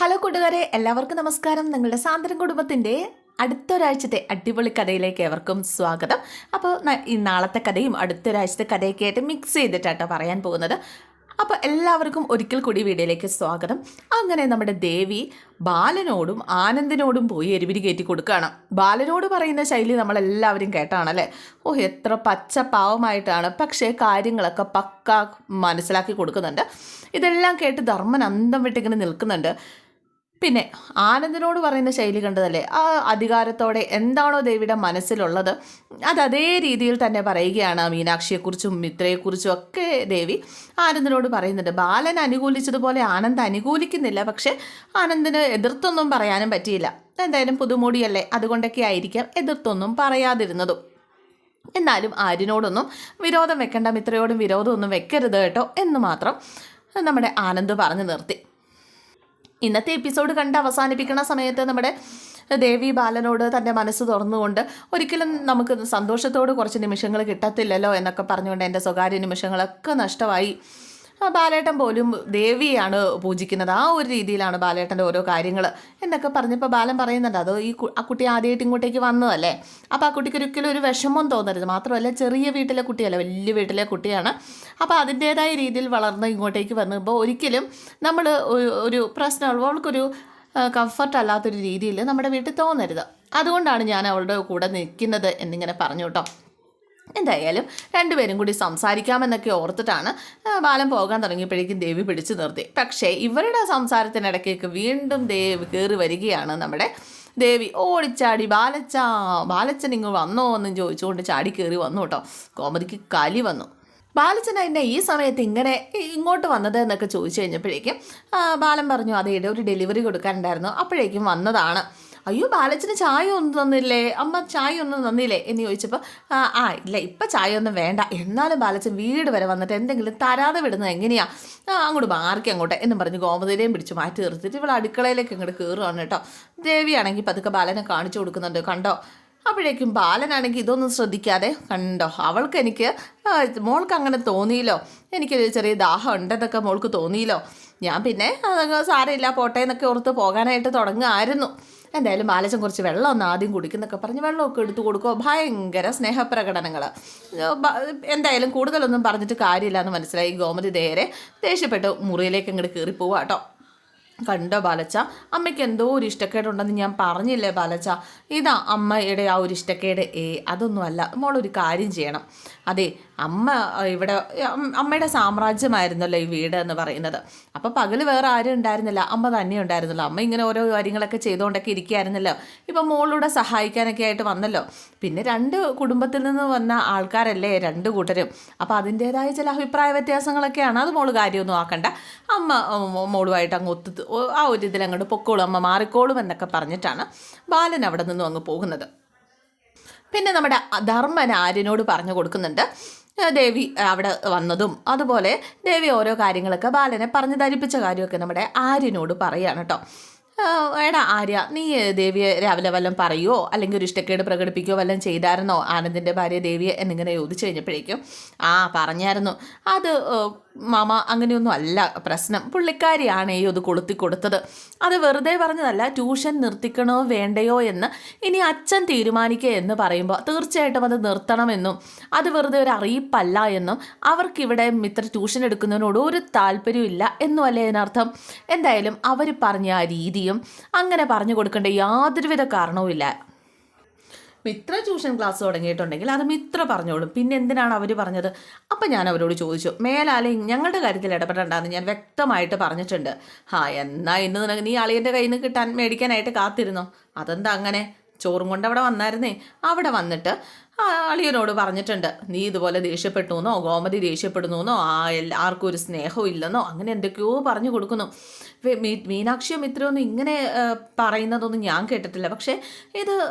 Hello കൂട്ടുകാരെ എല്ലാവർക്കും നമസ്കാരം. നിങ്ങളുടെ സാന്ദ്രം കുടുംബത്തിന്റെ അടുത്തൊരാഴ്ചത്തെ അടിപൊളി കഥയിലേക്ക് ഏവർക്കും സ്വാഗതം. അപ്പോൾ ഈ നാളത്തെ കഥയും അടുത്തൊരാഴ്ചത്തെ കഥയൊക്കെ ആയിട്ട് മിക്സ് ചെയ്തിട്ടാട്ടോ പറയാൻ പോകുന്നത്. അപ്പോൾ എല്ലാവർക്കും ഒരിക്കൽ കൂടി വീഡിയോയിലേക്ക് സ്വാഗതം. അങ്ങനെ നമ്മുടെ ദേവി ബാലനോടും ആനന്ദിനോടും പോയി എരിവിരി കയറ്റി കൊടുക്കുകയാണ്. ബാലനോട് പറയുന്ന ശൈലി നമ്മളെല്ലാവരും കേട്ടാണല്ലേ? ഓ എത്ര പച്ച പാവമായിട്ടാണ്. പക്ഷേ കാര്യങ്ങളൊക്കെ പക്ക മനസ്സിലാക്കി കൊടുക്കുന്നുണ്ട്. ഇതെല്ലാം കേട്ട് ധർമ്മൻ അന്തം വിട്ടിങ്ങനെ നിൽക്കുന്നുണ്ട്. പിന്നെ ആനന്ദനോട് പറയുന്ന ശൈലി കണ്ടതല്ലേ? ആ അധികാരത്തോടെ എന്താണോ ദേവിയുടെ മനസ്സിലുള്ളത്. അത് അതേ രീതിയിൽ തന്നെ പറയുകയാണ് മീനാക്ഷിയെക്കുറിച്ചും മിത്രയെക്കുറിച്ചും ഒക്കെ ദേവി ആനന്ദനോട് പറയുന്നുണ്ട്. ബാലൻ അനുകൂലിച്ചതുപോലെ ആനന്ദ് അനുകൂലിക്കുന്നില്ല. പക്ഷേ ആനന്ദിന് എതിർത്തൊന്നും പറയാനും പറ്റിയില്ല. എന്തായാലും പുതുമോടിയല്ലേ? അതുകൊണ്ടൊക്കെ ആയിരിക്കാം എതിർത്തൊന്നും പറയാതിരുന്നതും. എന്നാലും ആര്യനോടൊന്നും വിരോധം വെക്കേണ്ട മിത്രയോടും വിരോധമൊന്നും വെക്കരുത് കേട്ടോ എന്ന് മാത്രം നമ്മുടെ ആനന്ദ് പറഞ്ഞു നിർത്തി. ഇന്നത്തെ എപ്പിസോഡ് കണ്ട് അവസാനിപ്പിക്കുന്ന സമയത്ത് നമ്മുടെ ദേവി ബാലനോട് തന്റെ മനസ്സ് തുറന്നുകൊണ്ട് ഒരിക്കലും നമുക്ക് സന്തോഷത്തോട് കുറച്ച് നിമിഷങ്ങൾ കിട്ടത്തില്ലല്ലോ എന്നൊക്കെ പറഞ്ഞുകൊണ്ട് എന്റെ സ്വകാര്യ നിമിഷങ്ങളൊക്കെ നഷ്ടമായി. ബാലേട്ടൻ പോലും ദേവിയാണ് പൂജിക്കുന്നത്. ആ ഒരു രീതിയിലാണ് ബാലേട്ടന്റെ ഓരോ കാര്യങ്ങൾ എന്നൊക്കെ പറഞ്ഞപ്പോൾ ബാലൻ പറയുന്നുണ്ട്. അത് ഈ ആ കുട്ടി ആദ്യമായിട്ട് ഇങ്ങോട്ടേക്ക് വന്നതല്ലേ? അപ്പോൾ ആ കുട്ടിക്ക് ഒരിക്കലും ഒരു വിഷമം തോന്നരുത്. മാത്രമല്ല ചെറിയ വീട്ടിലെ കുട്ടിയല്ല? വലിയ വീട്ടിലെ കുട്ടിയാണ്. അപ്പോൾ അതിന്റേതായ രീതിയിൽ വളർന്ന് ഇങ്ങോട്ടേക്ക് വന്നപ്പോൾ ഒരിക്കലും നമ്മൾ ഒരു പ്രശ്നം അവൾക്കൊരു കംഫർട്ട് അല്ലാത്തൊരു രീതിയിൽ നമ്മുടെ വീട്ടിൽ തോന്നരുത്. അതുകൊണ്ടാണ് ഞാൻ അവളുടെ കൂടെ നിൽക്കുന്നത് എന്നിങ്ങനെ പറഞ്ഞു കേട്ടോ. എന്തായാലും രണ്ടുപേരും കൂടി സംസാരിക്കാമെന്നൊക്കെ ഓർത്തിട്ടാണ് ബാലം പോകാൻ തുടങ്ങിയപ്പോഴേക്കും ദേവി പിടിച്ചു നിർത്തി. പക്ഷേ ഇവരുടെ സംസാരത്തിനിടയ്ക്കേക്ക് വീണ്ടും ദേവി കയറി വരികയാണ് നമ്മുടെ ദേവി. ഓടിച്ചാടി ബാലച്ച ബാലച്ചൻ ഇങ്ങ് വന്നോ എന്നും ചോദിച്ചുകൊണ്ട് ചാടി കയറി വന്നു കേട്ടോ. കോമതിക്ക് കലി വന്നു. ബാലച്ചൻ എന്നെ ഈ സമയത്ത് ഇങ്ങനെ ഇങ്ങോട്ട് വന്നത് എന്നൊക്കെ ചോദിച്ചു കഴിഞ്ഞപ്പോഴേക്കും ബാലം പറഞ്ഞു അതെ ഒരു ഡെലിവറി കൊടുക്കാനുണ്ടായിരുന്നു. അപ്പോഴേക്കും വന്നതാണ്. അയ്യോ ബാലച്ചന് ചായ ഒന്നും തന്നില്ലേ? അമ്മ ചായ ഒന്നും തന്നില്ലേ? എന്ന് ചോദിച്ചപ്പോൾ ആ ഇല്ല ഇപ്പം ചായ ഒന്നും വേണ്ട. എന്നാലും ബാലച്ചൻ വീട് വരെ വന്നിട്ട് എന്തെങ്കിലും തരാതെ വിടുന്നത് എങ്ങനെയാണ് അങ്ങോട്ട് മാർക്കി അങ്ങോട്ടെ എന്നും പറഞ്ഞ് ഗോമതിനെയും പിടിച്ച് മാറ്റി നിർത്തിയിട്ട് ഇവിടെ അടുക്കളയിലേക്ക് അങ്ങോട്ട് കയറുകയാണ് കേട്ടോ. ദേവിയാണെങ്കിൽ പതുക്കെ ബാലനെ കാണിച്ചു കൊടുക്കുന്നുണ്ട് കണ്ടോ? അപ്പോഴേക്കും ബാലനാണെങ്കിൽ ഇതൊന്നും ശ്രദ്ധിക്കാതെ കണ്ടോ? അവൾക്ക് എനിക്ക് മോൾക്ക് അങ്ങനെ തോന്നിയില്ലോ. എനിക്കൊരു ചെറിയ ദാഹം ഉണ്ടെന്നൊക്കെ മോൾക്ക് തോന്നിയില്ലോ. ഞാൻ പിന്നെ സാരമില്ല പോട്ടെ എന്നൊക്കെ ഓർത്ത് പോകാനായിട്ട് തുടങ്ങുമായിരുന്നു. എന്തായാലും ബാലച്ചൻ കുറച്ച് വെള്ളം ഒന്ന് ആദ്യം കുടിക്കുന്നൊക്കെ പറഞ്ഞ് വെള്ളമൊക്കെ എടുത്തു കൊടുക്കുക ഭയങ്കര സ്നേഹപ്രകടനങ്ങൾ എന്തായാലും കൂടുതലൊന്നും പറഞ്ഞിട്ട് കാര്യമില്ല എന്ന് മനസ്സിലായി. ഗോമതി നേരെ ദേഷ്യപ്പെട്ട് മുറിയിലേക്ക് അങ്ങോട്ട് കയറിപ്പോവുക പോവാ കേട്ടോ കണ്ടോ ബാലച്ച? അമ്മയ്ക്ക് എന്തോ ഒരു ഇഷ്ടക്കേടുണ്ടെന്ന് ഞാൻ പറഞ്ഞില്ലേ ബാലച്ച? ഇതാ അമ്മയുടെ ആ ഒരു ഇഷ്ടക്കേട്. ഏ അതൊന്നുമല്ല. മോളൊരു കാര്യം ചെയ്യണം. അതെ അമ്മ ഇവിടെ അമ്മയുടെ സാമ്രാജ്യമായിരുന്നല്ലോ ഈ വീട് എന്ന് പറയുന്നത്. അപ്പോൾ പകൽ വേറെ ആരും ഉണ്ടായിരുന്നില്ല അമ്മ തന്നെ ഉണ്ടായിരുന്നല്ലോ. അമ്മ ഇങ്ങനെ ഓരോ കാര്യങ്ങളൊക്കെ ചെയ്തുകൊണ്ടൊക്കെ ഇരിക്കുകയായിരുന്നല്ലോ ഇപ്പം മോളിലൂടെ സഹായിക്കാനൊക്കെ ആയിട്ട് വന്നല്ലോ. പിന്നെ രണ്ട് കുടുംബത്തിൽ നിന്ന് വന്ന ആൾക്കാരല്ലേ രണ്ട് കൂട്ടരും. അപ്പോൾ അതിന്റേതായ ചില അഭിപ്രായ വ്യത്യാസങ്ങളൊക്കെയാണ്. അത് മോൾ കാര്യമൊന്നും ആക്കണ്ട. അമ്മ മോളുമായിട്ട് അങ്ങ് ഒത്തു ആ ഒരു ഇതിൽ അങ്ങോട്ട് പൊക്കോളും. അമ്മ മാറിക്കോളും എന്നൊക്കെ പറഞ്ഞിട്ടാണ് ബാലൻ അവിടെ നിന്നും അങ്ങ് പോകുന്നത്. പിന്നെ നമ്മുടെ ധർമ്മൻ ആര്യനോട് പറഞ്ഞു കൊടുക്കുന്നുണ്ട്. ദേവി അവിടെ വന്നതും അതുപോലെ ദേവി ഓരോ കാര്യങ്ങളൊക്കെ ബാലനെ പറഞ്ഞ് ധരിപ്പിച്ച കാര്യമൊക്കെ നമ്മുടെ ആര്യനോട് പറയുകയാണ് കേട്ടോ എടാ ആര്യ നീ ദേവിയെ രാവിലെ വല്ലതും പറയുമോ അല്ലെങ്കിൽ ഒരു ഇഷ്ടക്കേട് പ്രകടിപ്പിക്കുകയോ വല്ലതും ചെയ്തായിരുന്നോ? ആനന്ദിന്റെ ഭാര്യ ദേവിയെ എന്നിങ്ങനെ ചോദിച്ചു കഴിഞ്ഞപ്പോഴേക്കും ആ പറഞ്ഞായിരുന്നു. അത് മാമ അങ്ങനെയൊന്നും അല്ല പ്രശ്നം. പുള്ളിക്കാരിയാണ് ഈ ഇത് കൊളുത്തി കൊടുത്തത്. അത് വെറുതെ പറഞ്ഞതല്ല ട്യൂഷൻ നിർത്തിക്കണോ വേണ്ടയോ എന്ന് ഇനി അച്ഛൻ തീരുമാനിക്കുക എന്ന് പറയുമ്പോൾ തീർച്ചയായിട്ടും അത് നിർത്തണമെന്നും അത് വെറുതെ ഒരു അറിയിപ്പല്ല എന്നും അവർക്കിവിടെ മിത്ര ട്യൂഷൻ എടുക്കുന്നതിനോട് ഒരു താല്പര്യമില്ല എന്നും അല്ലേ അതിനർത്ഥം? എന്തായാലും അവർ പറഞ്ഞ ആ രീതിയും അങ്ങനെ പറഞ്ഞു കൊടുക്കേണ്ട യാതൊരുവിധ കാരണവുമില്ല. മിത്ര ട്യൂഷൻ ക്ലാസ് തുടങ്ങിയിട്ടുണ്ടെങ്കിൽ അത് മിത്ര പറഞ്ഞോളും. പിന്നെ എന്തിനാണ് അവർ പറഞ്ഞത്? അപ്പം ഞാൻ അവരോട് ചോദിച്ചു മേലാലെ ഞങ്ങളുടെ കാര്യത്തിൽ ഇടപെടേണ്ടെന്ന് ഞാൻ വ്യക്തമായിട്ട് പറഞ്ഞിട്ടുണ്ട്. ആ എന്നാ ഇന്ന് നിനക്ക് നീ അളിയന്റെ കയ്യിൽ നിന്ന് കിട്ടാൻ മേടിക്കാനായിട്ട് കാത്തിരുന്നോ? അതെന്താ അങ്ങനെ? ചോറും കൊണ്ട് അവിടെ വന്നായിരുന്നേ. അവിടെ വന്നിട്ട് അളിയനോട് പറഞ്ഞിട്ടുണ്ട് നീ ഇതുപോലെ ദേഷ്യപ്പെട്ടു എന്നോ ഗോമതി ദേഷ്യപ്പെടുന്നു എന്നോ ആ എല്ലാവർക്കും ഒരു സ്നേഹവും ഇല്ലെന്നോ? അങ്ങനെ എന്തൊക്കെയോ പറഞ്ഞു കൊടുക്കുന്നു. വെ- മീ- മീനാക്ഷിയോ മിത്രയൊന്നും ഇങ്ങനെ പറയുന്നതൊന്നും ഞാൻ കേട്ടിട്ടില്ല. പക്ഷേ ഇത്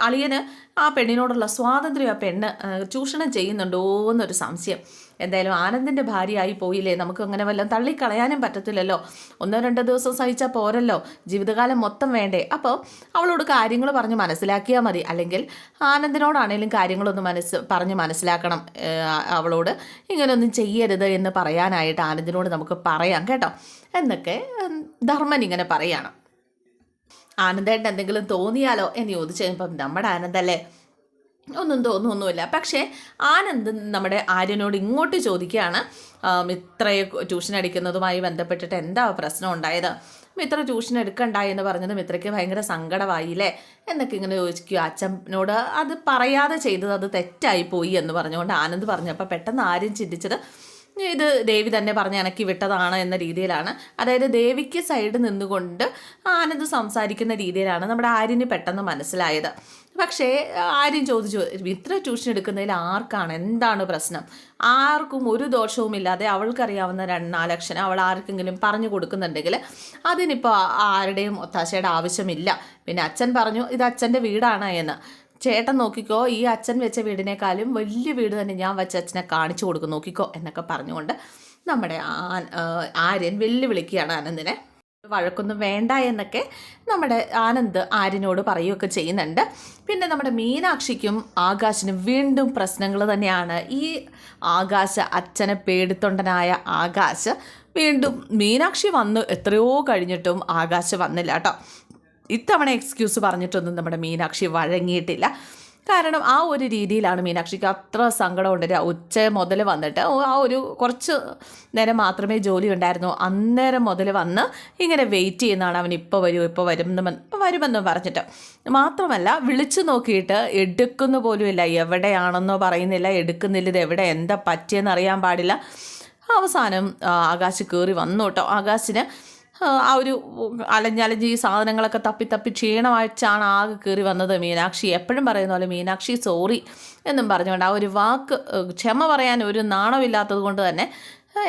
അളിയന് ആ പെണ്ണിനോടുള്ള സ്വാതന്ത്ര്യം ആ പെണ്ണ് ചൂഷണം ചെയ്യുന്നുണ്ടോ എന്നൊരു സംശയം. എന്തായാലും ആനന്ദിന്റെ ഭാര്യയായി പോയില്ലേ? നമുക്ക് അങ്ങനെ വല്ലതും തള്ളിക്കളയാനും പറ്റത്തില്ലല്ലോ. ഒന്നോ രണ്ടോ ദിവസം സഹിച്ചാൽ പോരല്ലോ. ജീവിതകാലം മൊത്തം വേണ്ടേ? അപ്പോൾ അവളോട് കാര്യങ്ങൾ പറഞ്ഞ് മനസ്സിലാക്കിയാൽ മതി. അല്ലെങ്കിൽ ആനന്ദിനോടാണേലും കാര്യങ്ങളൊന്ന് മനസ്സ് പറഞ്ഞ് മനസ്സിലാക്കണം. അവളോട് ഇങ്ങനെയൊന്നും ചെയ്യരുത് എന്ന് പറയാനായിട്ട് ആനന്ദിനോട് നമുക്ക് പറയാം കേട്ടോ. എന്നൊക്കെ ധർമ്മൻ ഇങ്ങനെ പറയണം. ആനന്ദേട്ടൻ എന്തെങ്കിലും തോന്നിയാലോ എന്ന് ചോദിച്ചു കഴിഞ്ഞപ്പം നമ്മുടെ ആനന്ദല്ലേ? ഒന്നും തോന്നുന്നൊന്നുമില്ല പക്ഷേ ആനന്ദ് നമ്മുടെ ആര്യനോട് ഇങ്ങോട്ട് ചോദിക്കുകയാണ് മിത്രയെ ട്യൂഷൻ അടിക്കുന്നതുമായി ബന്ധപ്പെട്ടിട്ട് എന്താ പ്രശ്നം ഉണ്ടായത്? മിത്ര ട്യൂഷൻ എടുക്കണ്ടായി എന്ന് പറഞ്ഞത് മിത്രയ്ക്ക് ഭയങ്കര സങ്കടമായില്ലേ? എന്നൊക്കെ ഇങ്ങനെ ചോദിക്കുക അച്ഛനോട് അത് പറയാതെ ചെയ്തത് അത് തെറ്റായി പോയി എന്ന് പറഞ്ഞുകൊണ്ട് ആനന്ദ് പറഞ്ഞപ്പോൾ പെട്ടെന്ന് ആര്യം ചിന്തിച്ചത് ഇത് ദേവി തന്നെ പറഞ്ഞ് അനക്കി വിട്ടതാണ് എന്ന രീതിയിലാണ്. അതായത് ദേവിക്ക് സൈഡ് നിന്നുകൊണ്ട് ആനന്ദ് സംസാരിക്കുന്ന രീതിയിലാണ് നമ്മുടെ ആര്യന് പെട്ടെന്ന് മനസ്സിലായത്. പക്ഷേ ആരും ചോദിച്ചു ഇത്ര ട്യൂഷൻ എടുക്കുന്നതിൽ ആർക്കാണ്? എന്താണ് പ്രശ്നം? ആർക്കും ഒരു ദോഷവുമില്ലാതെ അവൾക്കറിയാവുന്ന രണ്ട് നാലക്ഷരം അവൾ ആർക്കെങ്കിലും പറഞ്ഞു കൊടുക്കുന്നുണ്ടെങ്കിൽ അതിനിപ്പോൾ ആരുടെയും ഒത്താശയുടെ ആവശ്യമില്ല. പിന്നെ അച്ഛൻ പറഞ്ഞു ഇത് അച്ഛന്റെ വീടാണ് എന്ന്. ചേട്ടൻ നോക്കിക്കോ ഈ അച്ഛൻ വെച്ച വീടിനേക്കാളും വലിയ വീട് തന്നെ ഞാൻ വെച്ച അച്ഛനെ കാണിച്ചു കൊടുക്കും. നോക്കിക്കോ എന്നൊക്കെ പറഞ്ഞുകൊണ്ട് നമ്മുടെ ആര്യൻ വെല്ലുവിളിക്കുകയാണ് ആനന്ദിനെ വഴക്കൊന്നും വേണ്ട എന്നൊക്കെ നമ്മുടെ ആനന്ദ് ആരിനോട് പറയുകയൊക്കെ ചെയ്യുന്നുണ്ട്. പിന്നെ നമ്മുടെ മീനാക്ഷിക്കും ആകാശിനും വീണ്ടും പ്രശ്നങ്ങൾ തന്നെയാണ്. ഈ ആകാശ അച്ഛനെ പേടിത്തൊണ്ടനായ ആകാശ് വീണ്ടും മീനാക്ഷി വന്നു. എത്രയോ കഴിഞ്ഞിട്ടും ആകാശ് വന്നില്ല കേട്ടോ. ഇത്തവണ എക്സ്ക്യൂസ് പറഞ്ഞിട്ടൊന്നും നമ്മുടെ മീനാക്ഷി വഴങ്ങിയിട്ടില്ല. കാരണം ആ ഒരു രീതിയിലാണ് മീനാക്ഷിക്ക് അത്ര സങ്കടമുണ്ട്. രാ- ഉച്ച മുതൽ വന്നിട്ട് ആ ഒരു കുറച്ച് നേരം മാത്രമേ ജോലി ഉണ്ടായിരുന്നു അന്നേരം മുതൽ വന്ന് ഇങ്ങനെ വെയിറ്റ് ചെയ്യുന്നതാണ് അവൻ ഇപ്പോൾ വരും ഇപ്പോൾ വരും എന്ന് വരുമെന്ന് പറഞ്ഞിട്ട്. മാത്രമല്ല വിളിച്ചു നോക്കിയിട്ട് എടുക്കുന്ന പോലുമില്ല എവിടെയാണെന്നോ പറയുന്നില്ല. എടുക്കുന്നില്ല. ഇത് എവിടെ എന്താ പറ്റിയെന്ന് അറിയാൻ പാടില്ല. അവസാനം ആകാശ് കയറി വന്നു കേട്ടോ. ആകാശിന് ആ, ഒരു അലഞ്ഞലഞ്ഞ് ഈ സാധനങ്ങളൊക്കെ തപ്പി തപ്പി ക്ഷീണമായിട്ടാണ് ആകെ കയറി വന്നത് മീനാക്ഷി. എപ്പോഴും പറയുന്ന പോലെ മീനാക്ഷി സോറി എന്നും പറഞ്ഞുകൊണ്ട് ആ ഒരു വാക്ക് ക്ഷമ പറയാൻ ഒരു നാണമില്ലാത്തത് കൊണ്ട് തന്നെ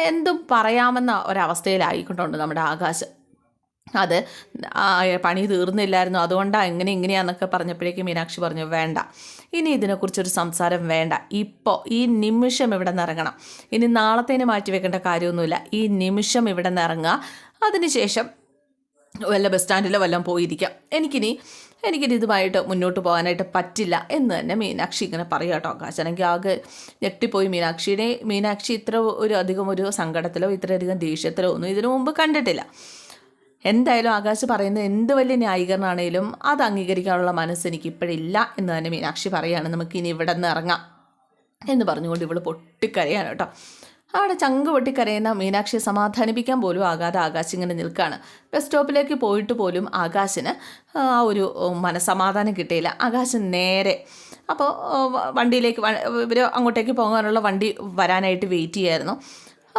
എന്തും പറയാമെന്ന ഒരവസ്ഥയിലായിക്കൊണ്ടുണ്ട് നമ്മുടെ ആകാശം. അത് പണി തീർന്നില്ലായിരുന്നു. അതുകൊണ്ടാണ് എങ്ങനെ ഇങ്ങനെയാന്നൊക്കെ പറഞ്ഞപ്പോഴേക്കും മീനാക്ഷി പറഞ്ഞു വേണ്ട. ഇനി ഇതിനെക്കുറിച്ചൊരു സംസാരം വേണ്ട. ഇപ്പോൾ ഈ നിമിഷം ഇവിടെ നിന്ന് ഇറങ്ങണം ഇനി നാളത്തേന് മാറ്റി വെക്കേണ്ട കാര്യമൊന്നുമില്ല. ഈ നിമിഷം ഇവിടെ നിന്ന് ഇറങ്ങുക അതിനുശേഷം വല്ല ബസ് സ്റ്റാൻഡിലോ വല്ലതും പോയിരിക്കാം. എനിക്കിനി എനിക്കിനി ഇതുമായിട്ട് മുന്നോട്ട് പോകാനായിട്ട് പറ്റില്ല എന്ന് തന്നെ മീനാക്ഷി ഇങ്ങനെ പറയുക കേട്ടോ. കാശനെങ്കിൽ ആകെ ഞെട്ടിപ്പോയി മീനാക്ഷിയുടെ മീനാക്ഷി ഇത്ര ഒരു അധികം ഒരു സങ്കടത്തിലോ ഇത്രയധികം ദേഷ്യത്തിലോ ഒന്നും ഇതിനു മുമ്പ് കണ്ടിട്ടില്ല. എന്തായാലും ആകാശ് പറയുന്നത് എന്ത് വലിയ ന്യായീകരണമാണേലും അത് അംഗീകരിക്കാനുള്ള മനസ്സ് എനിക്ക് ഇപ്പോഴില്ല എന്ന് തന്നെ മീനാക്ഷി പറയുകയാണ്. നമുക്ക് ഇനി ഇവിടെ നിന്ന് ഇറങ്ങാം എന്ന് പറഞ്ഞുകൊണ്ട് ഇവൾ പൊട്ടിക്കരയാണ് കേട്ടോ. അവിടെ ചങ്ക് പൊട്ടിക്കരയുന്ന മീനാക്ഷിയെ സമാധാനിപ്പിക്കാൻ പോലും ആകാതെ ആകാശ് ഇങ്ങനെ നിൽക്കുകയാണ് ബസ് സ്റ്റോപ്പിലേക്ക് പോയിട്ട് പോലും ആകാശിന് ആ ഒരു മനസമാധാനം കിട്ടിയില്ല. ആകാശ് നേരെ അപ്പോൾ വണ്ടിയിലേക്ക് ഇവർ അങ്ങോട്ടേക്ക് പോകാനുള്ള വണ്ടി വരാനായിട്ട് വെയിറ്റ് ചെയ്യായിരുന്നു.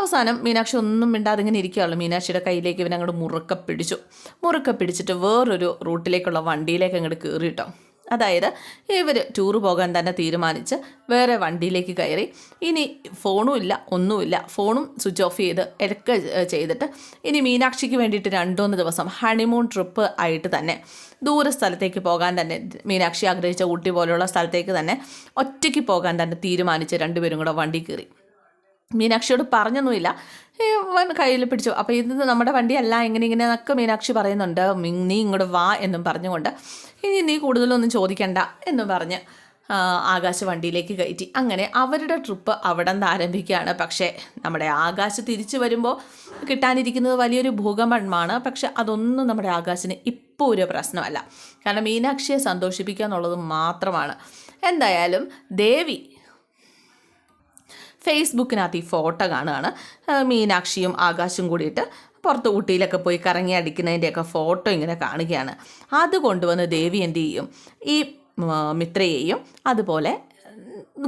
അവസാനം മീനാക്ഷി ഒന്നും മിണ്ടാതെ ഇങ്ങനെ ഇരിക്കുകയുള്ളൂ മീനാക്ഷിയുടെ കയ്യിലേക്ക് ഇവൻ അങ്ങോട്ട് മുറുക്ക പിടിച്ചു. മുറുക്ക പിടിച്ചിട്ട് വേറൊരു റൂട്ടിലേക്കുള്ള വണ്ടിയിലേക്ക് അങ്ങോട്ട് കയറി കേട്ടോ. അതായത് ഇവർ ടൂറ് പോകാൻ തന്നെ തീരുമാനിച്ച് വേറെ വണ്ടിയിലേക്ക് കയറി. ഇനി ഫോണും ഇല്ല ഒന്നുമില്ല ഫോണും സ്വിച്ച് ഓഫ് ചെയ്ത് ഇടയ്ക്ക് ചെയ്തിട്ട് ഇനി മീനാക്ഷിക്ക് വേണ്ടിയിട്ട് രണ്ടുമൂന്ന് ദിവസം ഹണിമൂൺ ട്രിപ്പ് ആയിട്ട് തന്നെ ദൂര സ്ഥലത്തേക്ക് പോകാൻ തന്നെ മീനാക്ഷി ആഗ്രഹിച്ച ഊട്ടി പോലെയുള്ള സ്ഥലത്തേക്ക് തന്നെ ഒറ്റയ്ക്ക് പോകാൻ തന്നെ തീരുമാനിച്ച് രണ്ടുപേരും കൂടെ വണ്ടി കയറി. മീനാക്ഷിയോട് പറഞ്ഞൊന്നുമില്ല. ഇവൻ വൻ കയ്യിൽ പിടിച്ചു. അപ്പോൾ ഇത് നമ്മുടെ വണ്ടിയല്ല ഇങ്ങനെ ഇങ്ങനെ എന്നൊക്കെ മീനാക്ഷി പറയുന്നുണ്ട്. നീ ഇങ്ങോട്ട് വാ എന്നും പറഞ്ഞുകൊണ്ട്. ഇനി നീ കൂടുതലൊന്നും ചോദിക്കണ്ട എന്നും പറഞ്ഞ് ആകാശ വണ്ടിയിലേക്ക് കയറ്റി. അങ്ങനെ അവരുടെ ട്രിപ്പ് അവിടെ നിന്ന് ആരംഭിക്കുകയാണ്. പക്ഷേ നമ്മുടെ ആകാശ് തിരിച്ചു വരുമ്പോൾ കിട്ടാനിരിക്കുന്നത് വലിയൊരു ഭൂകമ്പമാണ്. പക്ഷെ അതൊന്നും നമ്മുടെ ആകാശിന് ഇപ്പോൾ ഒരു പ്രശ്നമല്ല. കാരണം മീനാക്ഷിയെ സന്തോഷിപ്പിക്കുക എന്നുള്ളത് മാത്രമാണ്. എന്തായാലും ദേവി ഫേസ്ബുക്കിനകത്ത് ഈ ഫോട്ടോ കാണുകയാണ്. മീനാക്ഷിയും ആകാശും കൂടിയിട്ട് പുറത്ത് ഊട്ടിയിലൊക്കെ പോയി കറങ്ങി അടിക്കുന്നതിന്റെയൊക്കെ ഫോട്ടോ ഇങ്ങനെ കാണുകയാണ്. അത് കൊണ്ടുവന്ന് ദേവി എന്ത് ചെയ്യും? ഈ മിത്രയെയും അതുപോലെ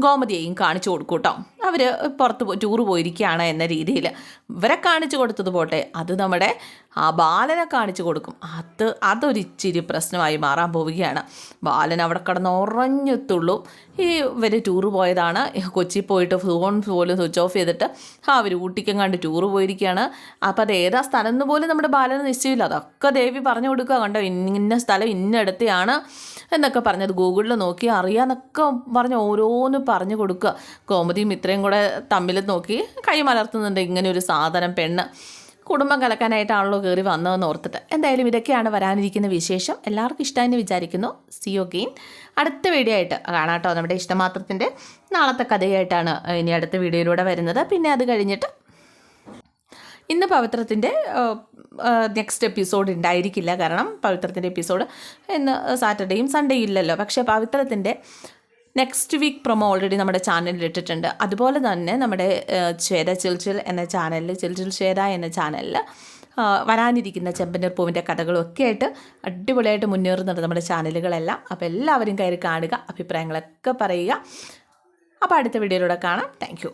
ഗോമതിയെയും കാണിച്ചു കൊടുക്കും കേട്ടോ. അവർ പുറത്ത് ടൂറ് പോയിരിക്കുകയാണ് എന്ന രീതിയിൽ ഇവരെ കാണിച്ചു കൊടുത്തത് പോട്ടെ. അത് നമ്മുടെ ആ ബാലനെ കാണിച്ചു കൊടുക്കും. അത് അതൊരിച്ചിരി പ്രശ്നമായി മാറാൻ പോവുകയാണ്. ബാലൻ അവിടെ കിടന്ന് ഉറഞ്ഞെത്തുള്ളൂ. ഈ ഇവർ ടൂറ് പോയതാണ്. കൊച്ചി പോയിട്ട് ഫോൺ പോലും സ്വിച്ച് ഓഫ് ചെയ്തിട്ട് ആ അവർ ഊട്ടിക്കും കണ്ട് ടൂറ് പോയിരിക്കുകയാണ്. അപ്പോൾ അത് ഏതാ സ്ഥലം എന്ന് പോലും നമ്മുടെ ബാലന് നിശ്ചയമില്ല. അതൊക്കെ ദേവി പറഞ്ഞു കൊടുക്കുക. കണ്ടോ? ഇന്ന സ്ഥലം ഇന്നടത്തെയാണ് എന്നൊക്കെ പറഞ്ഞത് ഗൂഗിളിൽ നോക്കി അറിയാന്നൊക്കെ പറഞ്ഞ് ഓരോന്ന് പറഞ്ഞു കൊടുക്കുക. കോമതിയും അവരും കൂടെ തമ്മിൽ നോക്കി കൈ മലർത്തുന്നുണ്ട്. ഇങ്ങനെ ഒരു സാധനം പെണ്ണ്. കുടുംബം കലക്കാനായിട്ടാണല്ലോ കയറി വന്നതെന്ന് ഓർത്തിട്ട്. എന്തായാലും ഇതൊക്കെയാണ് വരാനിരിക്കുന്ന വിശേഷം. എല്ലാവർക്കും ഇഷ്ടമെന്ന് വിചാരിക്കുന്നു. സി ഒ ഗെയിൻ അടുത്ത വീഡിയോ ആയിട്ട് കാണാട്ടോ നമ്മുടെ ഇഷ്ടമാത്രത്തിന്റെ നാളത്തെ കഥയായിട്ടാണ് ഇനി അടുത്ത വീഡിയോയിലൂടെ വരുന്നത്. പിന്നെ അത് കഴിഞ്ഞിട്ട് ഇന്ന് പവിത്രത്തിന്റെ നെക്സ്റ്റ് എപ്പിസോഡ് ഉണ്ടായിരിക്കില്ല. കാരണം പവിത്രത്തിന്റെ എപ്പിസോഡ് ഇന്ന് സാറ്റർഡേയും സൺഡേയും ഇല്ലല്ലോ. പക്ഷേ പവിത്രത്തിന്റെ നെക്സ്റ്റ് വീക്ക് പ്രൊമോ ഓൾറെഡി നമ്മുടെ ചാനലിൽ ഇട്ടിട്ടുണ്ട്. അതുപോലെ തന്നെ നമ്മുടെ ചേര ചിൽച്ചിൽ എന്ന ചാനലിൽ ചിൽച്ചിൽ ചേര എന്ന ചാനലിൽ വരാനിരിക്കുന്ന ചെമ്പനീർ പൂവിന്റെ കഥകളും ഒക്കെ ആയിട്ട് അടിപൊളിയായിട്ട് മുന്നേറുന്നുണ്ട് നമ്മുടെ ചാനലുകളെല്ലാം. അപ്പോൾ എല്ലാവരും കയറി കാണുക അഭിപ്രായങ്ങളൊക്കെ പറയുക. അപ്പോൾ അടുത്ത വീഡിയോയിലൂടെ കാണാം. താങ്ക്